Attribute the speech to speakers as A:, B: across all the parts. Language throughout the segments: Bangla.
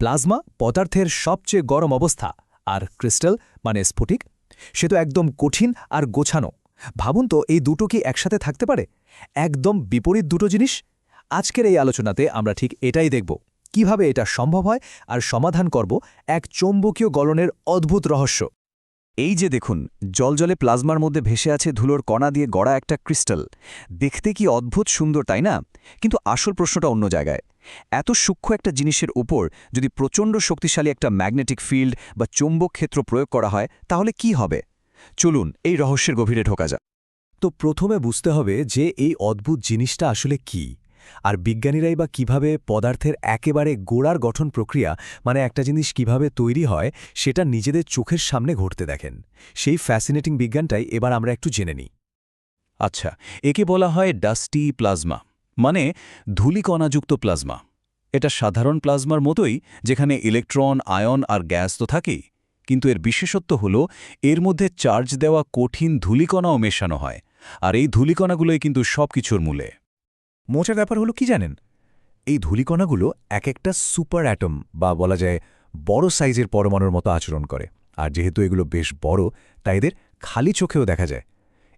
A: প্লাজমা পদার্থের সবচেয়ে গরম অবস্থা। আর ক্রিস্টাল মানে স্ফটিক, সে তো একদম কঠিন আর গোছানো। ভাবুন তো, এই দুটো কি একসাথে থাকতে পারে? একদম বিপরীত দুটো জিনিস? আজকের এই আলোচনাতে আমরা ঠিক এটাই দেখব। কীভাবে এটা সম্ভব হয় আর সমাধান করব এক চৌম্বকীয় গলনের অদ্ভুত রহস্য।
B: এই যে দেখুন, জলজলে প্লাজমার মধ্যে ভেসে আছে ধুলোর কণা দিয়ে গড়া একটা ক্রিস্টাল। দেখতে কি অদ্ভুত সুন্দর, তাই না? কিন্তু আসল প্রশ্নটা অন্য জায়গায়। এত সূক্ষ্ম একটা জিনিসের উপর যদি প্রচণ্ড শক্তিশালী একটা ম্যাগনেটিক ফিল্ড বা চৌম্বক ক্ষেত্র প্রয়োগ করা হয়, তাহলে কি হবে? চলুন, এই রহস্যের গভীরে ঢোকা যাক।
A: তো প্রথমে বুঝতে হবে যে এই অদ্ভুত জিনিসটা আসলে কি। আর বিজ্ঞানীরাই বা কীভাবে পদার্থের একেবারে গোড়ার গঠন প্রক্রিয়া মানে একটা জিনিস কীভাবে তৈরি হয়, সেটা নিজেদের চোখের সামনে ঘটতে দেখেন। সেই ফ্যাসিনেটিং বিজ্ঞানটাই এবার আমরা একটু জেনে নিই।
B: আচ্ছা একে বলা হয় ডাস্টি প্লাজমা মানে ধূলিকণাযুক্ত প্লাজমা এটা সাধারণ প্লাজমার মতোই, যেখানে ইলেকট্রন আয়ন আর গ্যাস তো থাকেই। কিন্তু এর বিশেষত্ব হল, এর মধ্যে চার্জ দেওয়া কঠিন ধূলিকণাও মেশানো হয়। আর এই ধূলিকণাগুলোই কিন্তু সব কিছুর মূলে।
A: মোচার ব্যাপার হলো কি জানেন? এই ধূলিকণাগুলো এক একটা সুপার অ্যাটম বা বলা যায় বড় সাইজের পরমাণুর মতো আচরণ করে। আর যেহেতু এগুলো বেশ বড়, তাই এদের খালি চোখেও দেখা যায়।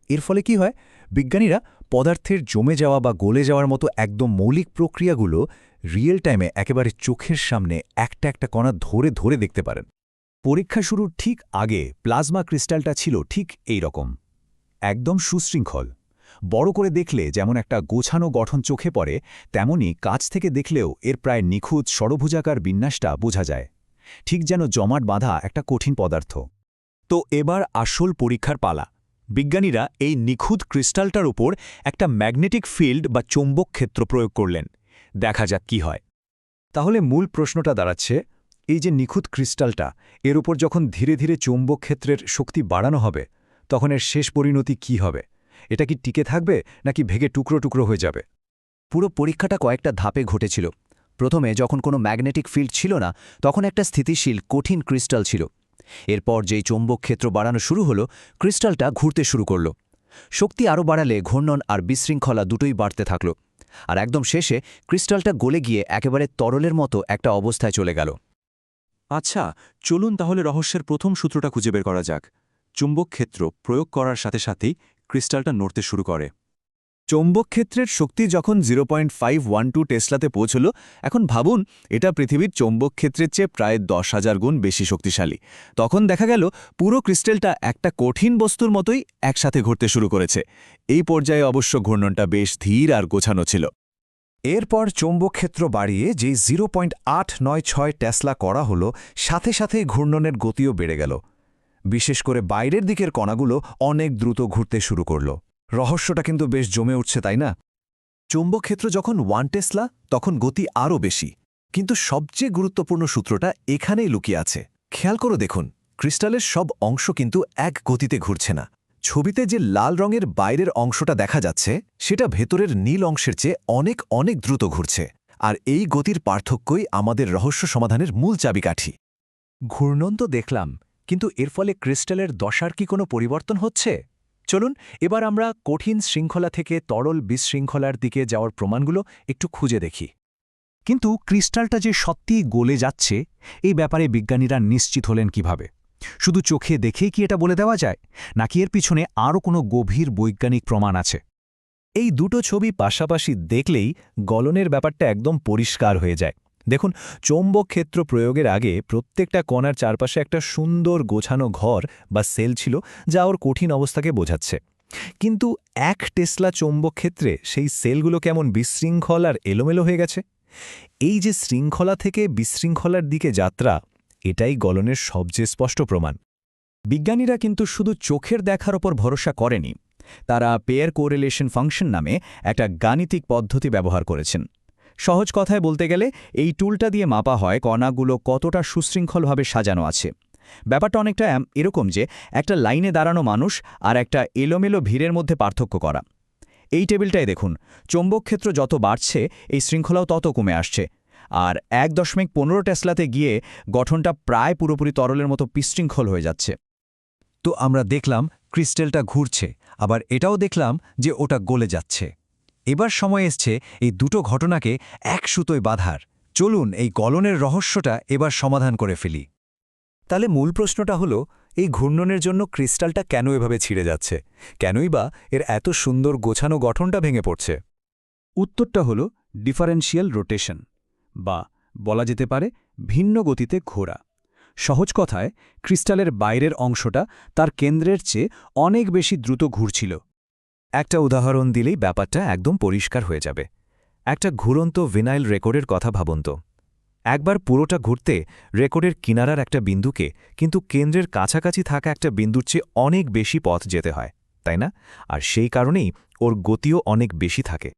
A: এর ফলে কি হয়? বিজ্ঞানীরা পদার্থের জমে যাওয়া বা গলে যাওয়ার মতো একদম মৌলিক প্রক্রিয়াগুলো রিয়েল টাইমে একেবারে চোখের সামনে একটা একটা কণা ধরে ধরে দেখতে পারেন। পরীক্ষা শুরুর ঠিক আগে প্লাজমা ক্রিস্টালটা ছিল ঠিক এই রকম। একদম সুশৃঙ্খল। বড় করে দেখলে যেমন একটা গোছানো গঠন চোখে পড়ে তেমনি কাছ থেকে দেখলেও এর প্রায় নিখুঁত সরভুজাকার বিন্যাসটা বোঝা যায়। ঠিক যেন জমাট বাঁধা একটা কঠিন পদার্থ। তো এবার আসল পরীক্ষার পালা। বিজ্ঞানীরা এই নিখুঁত ক্রিস্টালটার উপর একটা ম্যাগনেটিক ফিল্ড বা চৌম্বক ক্ষেত্র প্রয়োগ করলেন। দেখা যাক কি হয়। তাহলে মূল প্রশ্নটা দাঁড়াচ্ছে, এই যে নিখুঁত ক্রিস্টালটা, এর উপর যখন ধীরে ধীরে চৌম্বক ক্ষেত্রের শক্তি বাড়ানো হবে, তখন এর শেষ পরিণতি কি হবে? এটা কি টিকে থাকবে নাকি ভেগে টুকরো টুকরো হয়ে যাবে?
C: পুরো পরীক্ষাটা কয়েকটা ধাপে ঘটেছিল। প্রথমে যখন কোনো ম্যাগনেটিক ফিল্ড ছিল না, তখন একটা স্থিতিশীল, কঠিন ক্রিস্টাল ছিল। এরপর যেই চৌম্বক ক্ষেত্র বাড়ানো শুরু হলো, ক্রিস্টালটা ঘুরতে শুরু করল। শক্তি আরও বাড়ালে ঘূর্ণন আর বিশৃঙ্খলা দুটোই বাড়তে থাকল। আর একদম শেষে ক্রিস্টালটা গলে গিয়ে একেবারে তরলের মতো একটা অবস্থায় চলে গেল।
B: আচ্ছা চলুন তাহলে রহস্যের প্রথম সূত্রটা খুঁজে বের করা যাক। চুম্বক ক্ষেত্র প্রয়োগ করার সাথে সাথেই ক্রিস্টালটা নড়তে শুরু করে।
A: চৌম্বক ক্ষেত্রের শক্তি যখন zero point five one two টেসলাতে পৌঁছল, এখন ভাবুন, এটা পৃথিবীর চৌম্বক ক্ষেত্রের চেয়ে প্রায় দশ হাজার গুণ বেশি শক্তিশালী। তখন দেখা গেল, পুরো ক্রিস্টেলটা একটা কঠিন বস্তুর মতোই একসাথে ঘুরতে শুরু করেছে। এই পর্যায়ে অবশ্য ঘূর্ণনটা বেশ ধীর আর গোছানো ছিল। এরপর চৌম্বকক্ষেত্র বাড়িয়ে যে জিরো পয়েন্ট আট নয় ছয় টেসলা করা হলো, সাথে সাথে ঘূর্ণনের গতিও বেড়ে গেল। বিশেষ করে বাইরের দিকের কণাগুলো অনেক দ্রুত ঘুরতে শুরু করল। রহস্যটা কিন্তু বেশ জমে উঠছে, তাই না? চৌম্বক ক্ষেত্র যখন ওয়ান টেসলা, তখন গতি আরও বেশি। কিন্তু সবচেয়ে গুরুত্বপূর্ণ সূত্রটা এখানেই লুকিয়ে আছে। খেয়াল করে দেখুন, ক্রিস্টালের সব অংশ কিন্তু এক গতিতে ঘুরছে না। ছবিতে যে লাল রঙের বাইরের অংশটা দেখা যাচ্ছে, সেটা ভেতরের নীল অংশের চেয়ে অনেক অনেক দ্রুত ঘুরছে। আর এই গতির পার্থক্যই আমাদের রহস্য সমাধানের মূল চাবিকাঠি। ঘূর্ণন তো দেখলাম কিন্তু এর ফলে ক্রিস্টালের দশার কি কোনো পরিবর্তন হচ্ছে? চলুন, এবার আমরা কঠিন শৃঙ্খলা থেকে তরল বিশৃঙ্খলার দিকে যাওয়ার প্রমাণগুলো একটু খুঁজে দেখি। কিন্তু ক্রিস্টালটা যে সত্যিই গলে যাচ্ছে, এই ব্যাপারে বিজ্ঞানীরা নিশ্চিত হলেন কীভাবে? শুধু চোখে দেখেই কি এটা বলে দেওয়া যায়? নাকি এর পিছনে আরও কোনো গভীর বৈজ্ঞানিক প্রমাণ আছে? এই দুটো ছবি পাশাপাশি দেখলেই গলনের ব্যাপারটা একদম পরিষ্কার হয়ে যায়। দেখুন, চৌম্বক ক্ষেত্র প্রয়োগের আগে প্রত্যেকটা কণার চারপাশে একটা সুন্দর গোছানো ঘর বা সেল ছিল যা ওর কঠিন অবস্থাকে বোঝাচ্ছে। কিন্তু এক টেসলা চৌম্বক ক্ষেত্রে সেই সেলগুলো কেমন বিশৃঙ্খল আর এলোমেলো হয়ে গেছে? এই যে শৃঙ্খলা থেকে বিশৃঙ্খলার দিকে যাত্রা, এটাই গলনের সবচেয়ে স্পষ্ট প্রমাণ। বিজ্ঞানীরা কিন্তু শুধু চোখের দেখার ওপর ভরসা করেনি। তারা পেয়ার কোরেলেশন ফাংশন নামে একটা গাণিতিক পদ্ধতি ব্যবহার করেছেন। সহজ কথায় বলতে গেলে, এই টুলটা দিয়ে মাপা হয় কণাগুলো কতটা সুশৃঙ্খলভাবে সাজানো আছে। ব্যাপারটা অনেকটা এরকম যে, একটা লাইনে দাঁড়ানো মানুষ আর একটা এলোমেলো ভিড়ের মধ্যে পার্থক্য করা। এই টেবিলটাই দেখুন, চৌম্বক ক্ষেত্র যত বাড়ছে, এই শৃঙ্খলাও তত কমে আসছে। আর এক দশমিক পনেরো টেসলাতে গিয়ে গঠনটা প্রায় পুরোপুরি তরলের মতো বিশৃঙ্খল হয়ে যাচ্ছে। তো আমরা দেখলাম ক্রিস্টেলটা ঘুরছে, আবার এটাও দেখলাম যে ওটা গলে যাচ্ছে। এবার সময় এসছে এই দুটো ঘটনাকে এক সুতোয় বাধার।
B: চলুন এই গলনের রহস্যটা এবার সমাধান করে ফেলি।
D: তাহলে মূল প্রশ্নটা হলো, এই ঘূর্ণনের জন্য ক্রিস্টালটা কেন এভাবে ছিঁড়ে যাচ্ছে? কেনই বা এর এত সুন্দর গোছানো গঠনটা ভেঙে পড়ছে?
B: উত্তরটা হল, ডিফারেন্সিয়াল রোটেশন, বা বলা যেতে পারে, ভিন্ন গতিতে ঘোরা। সহজ কথায়, ক্রিস্টালের বাইরের অংশটা তার কেন্দ্রের চেয়ে অনেক বেশি দ্রুত ঘুরছিল। একটা উদাহরণ দিলেই ব্যাপারটা একদম পরিষ্কার হয়ে যাবে। একটা ঘুরন্ত ভিনাইল রেকর্ডের কথা ভাবুন তো একবার পুরোটা ঘুরতে রেকর্ডের কিনারার একটা বিন্দুকে কিন্তু কেন্দ্রের কাছাকাছি থাকা একটা বিন্দুর চেয়ে অনেক বেশি পথ যেতে হয়, তাই না? আর সেই কারণেই ওর গতিও অনেক বেশি থাকে।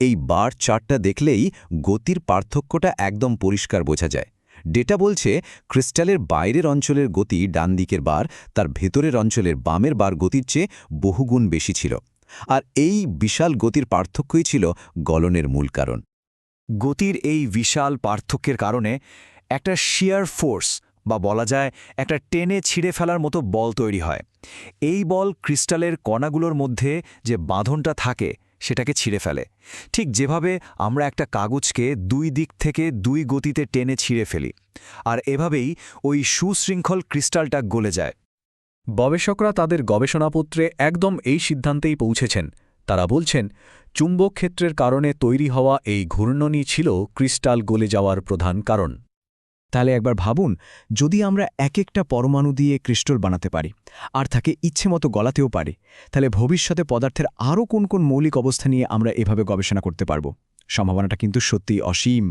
C: এই বার চার্টটা দেখলেই গতির পার্থক্যটা একদম পরিষ্কার বোঝা যায়। ডেটা বলছে ক্রিস্টালের বাইরের অঞ্চলের গতি ডান দিকের বার, তার ভেতরের অঞ্চলের বামের বার গতির চেয়ে বহুগুণ বেশি ছিল। আর এই বিশাল গতির পার্থক্যই ছিল গলনের মূল কারণ।
B: গতির এই বিশাল পার্থক্যের কারণে একটা শিয়ার ফোর্স বা বলা যায় একটা টেনে ছিঁড়ে ফেলার মতো বল তৈরি হয়। এই বল ক্রিস্টালের কণাগুলোর মধ্যে যে বাঁধনটা থাকে, সেটাকে ছিঁড়ে ফেলে। ঠিক যেভাবে আমরা একটা কাগজকে দুই দিক থেকে দুই গতিতে টেনে ছিঁড়ে ফেলি, আর এভাবেই ওই সুশৃঙ্খল ক্রিস্টালটা গলে যায়।
D: গবেষকরা তাদের গবেষণাপত্রে একদম এই সিদ্ধান্তেই পৌঁছেছেন। তারা বলছেন চুম্বক ক্ষেত্রের কারণে তৈরি হওয়া এই ঘূর্ণনই ছিল ক্রিস্টাল গলে যাওয়ার প্রধান কারণ।
B: তাহলে একবার ভাবুন, যদি আমরা এক একটা পরমাণু দিয়ে ক্রিস্টাল বানাতে পারি, আর তাকে ইচ্ছে মতো গলাতেও পারি, তাহলে ভবিষ্যতে পদার্থের আরও কোন কোন মৌলিক অবস্থা নিয়ে আমরা এভাবে গবেষণা করতে পারব? সম্ভাবনাটা কিন্তু সত্যিই অসীম।